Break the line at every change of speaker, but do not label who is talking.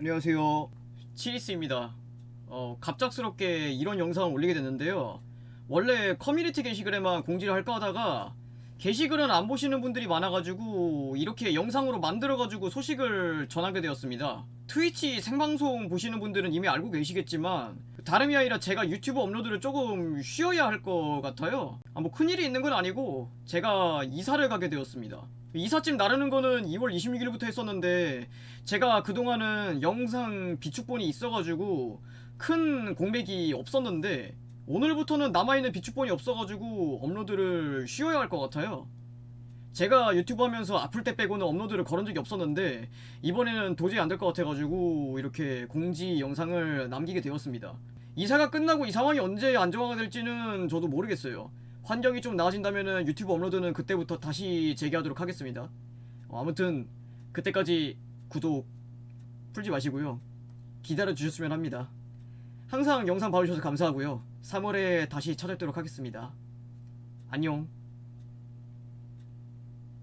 안녕하세요. 치리스입니다. 어, 갑작스럽게 이런 영상을 올리게 됐는데요. 원래 커뮤니티 게시글에만 공지를 할까 하다가 게시글은 안 보시는 분들이 많아가지고 이렇게 영상으로 만들어가지고 소식을 전하게 되었습니다. 트위치 생방송 보시는 분들은 이미 알고 계시겠지만 다름이 아니라 제가 유튜브 업로드를 조금 쉬어야 할 것 같아요. 아, 뭐 큰일이 있는 건 아니고 제가 이사를 가게 되었습니다. 이삿짐 나르는 거는 2월 26일부터 했었는데 제가 그동안은 영상 비축본이 있어가지고 큰 공백이 없었는데 오늘부터는 남아있는 비축본이 없어가지고 업로드를 쉬어야 할 것 같아요. 제가 유튜브 하면서 아플 때 빼고는 업로드를 걸은 적이 없었는데 이번에는 도저히 안 될 것 같아가지고 이렇게 공지 영상을 남기게 되었습니다. 이사가 끝나고 이 상황이 언제 안정화가 될지는 저도 모르겠어요. 환경이 좀 나아진다면 유튜브 업로드는 그때부터 다시 재개하도록 하겠습니다. 어, 아무튼 그때까지 구독 풀지 마시고요. 기다려 주셨으면 합니다. 항상 영상 봐주셔서 감사하고요. 3월에 다시 찾아뵙도록 하겠습니다. 안녕.